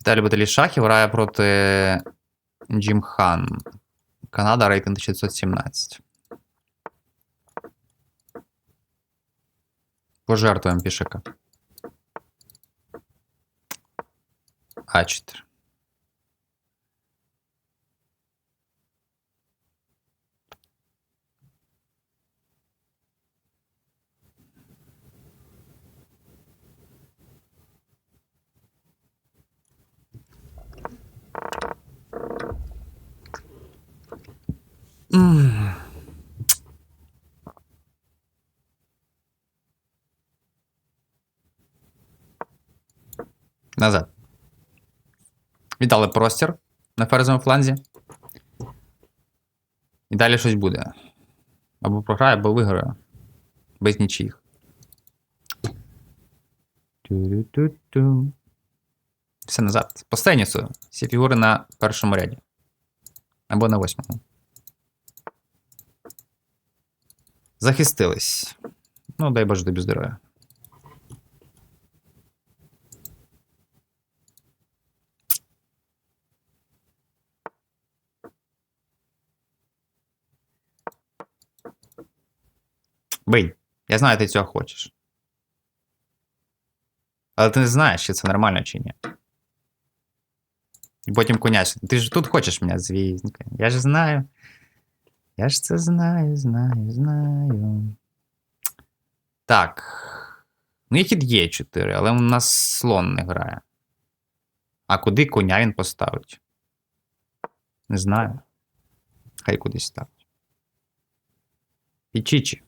Віталій Баталій Шахів грає проти Джим Хан. Канада рейтинг 1617. Пожертвуємо пішака. А4. Назад. Віддали простір на ферзовому фланзі. І далі щось буде. Або програє, або виграє. Без нічиїх. Все назад. По стенісу. Всі фігури на першому ряді. Або на восьмому. Захистились. Ну, дай Боже тобі здоров'я. Бий. Я знаю, ти цього хочеш. Але ти не знаєш, чи це нормально чи ні. І потім конячно. Ти ж тут хочеш мене, звісника. Я ж знаю. Я ж це знаю, знаю, знаю. Так. Ну, є хід є 4, але у нас слон не грає. А куди коня він поставить? Не знаю. Хай кудись ставить. Пічічі.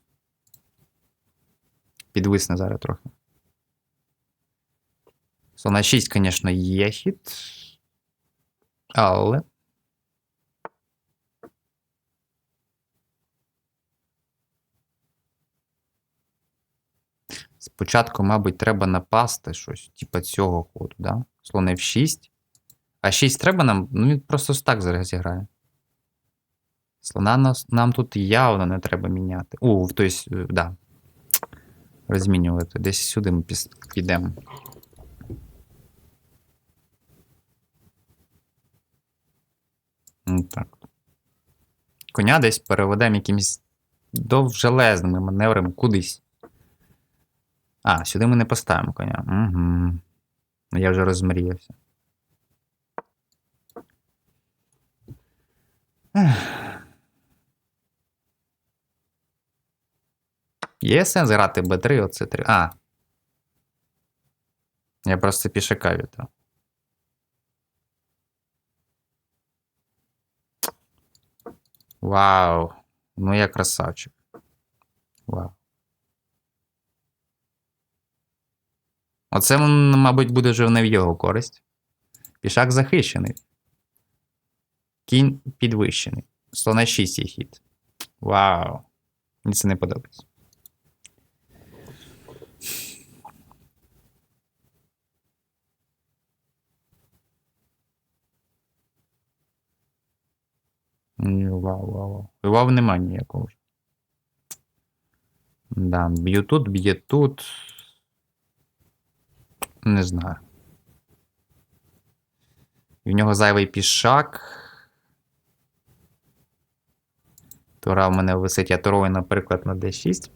Підвисне зараз трохи. Слона 6, звісно, є хід. Але. Спочатку, мабуть, треба напасти щось, типа цього ходу, да? Слон F6. А 6 треба нам. Ну, він просто так зараз зіграє. Слона нас, нам тут явно не треба міняти. У, тобто, е, да. Розмінювати. Десь сюди ми підемо. Так. Коня десь переведемо якимось довжелезними маневрами кудись. А, сюди ми не поставимо коня. Угу. Я вже розмріявся. Є сенс грати Б3, оце 3. А. Я просто пішака вітав. Вау. Ну я красавчик. Вау. Оце, мабуть, буде вже не в його користь. Пішак захищений. Кінь підвищений. Слона 6 є хід. Вау. Мені це не подобається. Ні, Вау, вау, вау. Вау нема ніякого. Да, б'ю тут, б'є тут. Не знаю. І в нього зайвий пішак. Тура в мене висить, я турую, наприклад, на D6.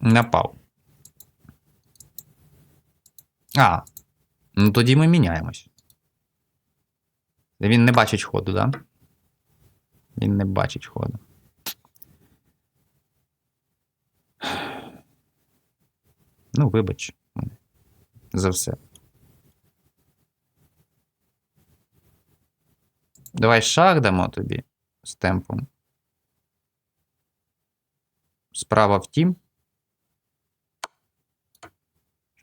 Напав. А. Ну тоді ми міняємось. Він не бачить ходу, да? Він не бачить ходу. Ну, вибач за все. Давай шах дамо тобі з темпом. Справа втім.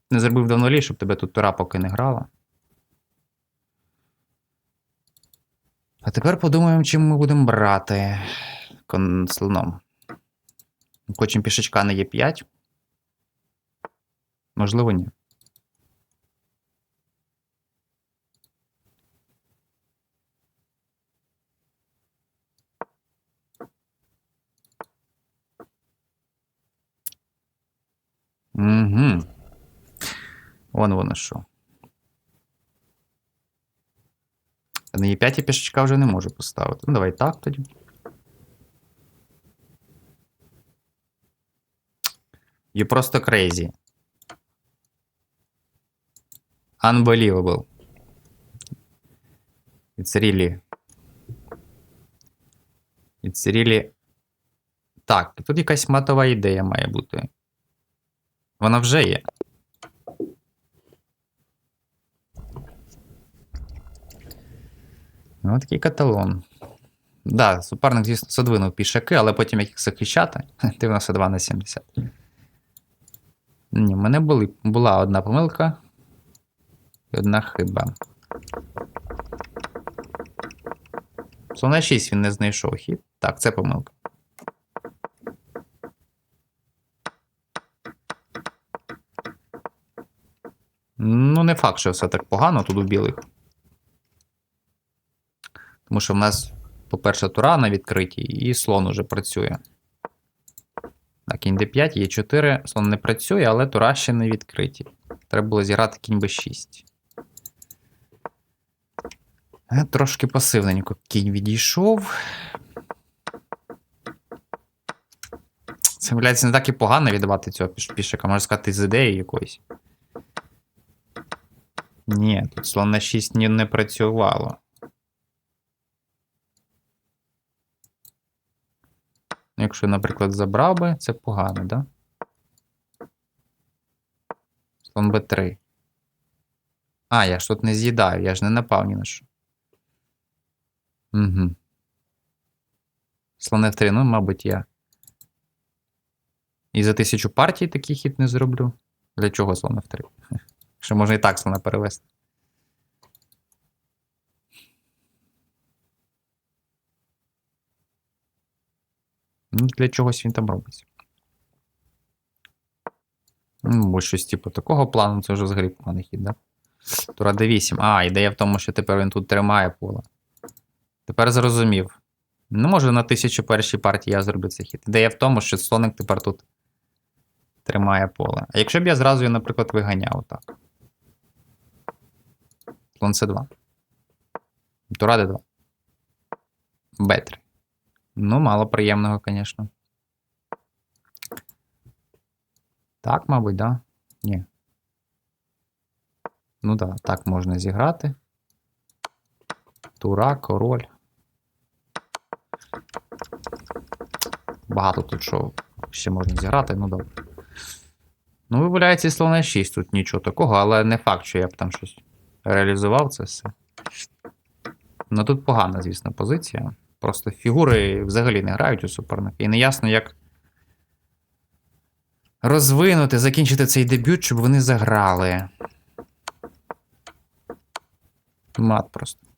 Не зробив давно лі, щоб тебе тут тура поки не грала. А тепер подумаємо, чим ми будемо брати кон слоном. Хочемо пішечка на Е5. Можливо, ні. Угу. Вон воно що. На Е5 я пішечка вже не можу поставити. Ну, давай так тоді. You просто crazy. Unbelievable. It's really. It's really. Так, тут якась матова ідея має бути. Вона вже є. Ну, такий каталон. Да, суперник, звісно, задвинув пішаки, але потім як їх захищати. 92 на 70. Ні, в мене були, була одна помилка і одна хиба. Слона 6 він не знайшов хід. Так, це помилка. Ну, не факт, що все так погано тут у білих. Тому що в нас, по-перше, тура на відкритій, і слон уже працює. Так, кінь d5, є 4. Слон не працює, але тура ще не відкриті. Треба було зіграти кінь b6. Е, Трошки пасивненько кінь відійшов. Це, виявляється, не так і погано віддавати цього піш- пішака, можна сказати, з ідеєю якоюсь. Ні, тут слон на 6 ні не працювало. Якщо, наприклад, забрав би, це погано, да? Слон Б3. А, я ж тут не з'їдаю, я ж не напав ні на що. Угу. Слон F3, ну, мабуть, я. І за тисячу партій такий хід не зроблю. Для чого слон F3? Що можна і так слона перевести. Ну, для чогось він там робиться. Ну, бо щось типу такого плану, це вже взагалі поганий хід, да? Тура d8. А, ідея в тому, що тепер він тут тримає поле. Тепер зрозумів. Ну, може, на тисячу першій партії я зроблю цей хід. Ідея в тому, що слоник тепер тут тримає поле. А якщо б я зразу наприклад, виганяв отак. Слон c2. Тура d2. Б3. Ну, мало приємного, звісно. Так, мабуть, да? Ні. Ну да, так можна зіграти. Тура, король. Багато тут що ще можна зіграти, ну добре. Ну, виявляється, і слона 6 тут нічого такого, але не факт, що я б там щось реалізував це все. Ну тут погана, звісно, позиція. Просто фігури взагалі не грають у суперника. І неясно, як розвинути, закінчити цей дебют, щоб вони заграли. Мат просто.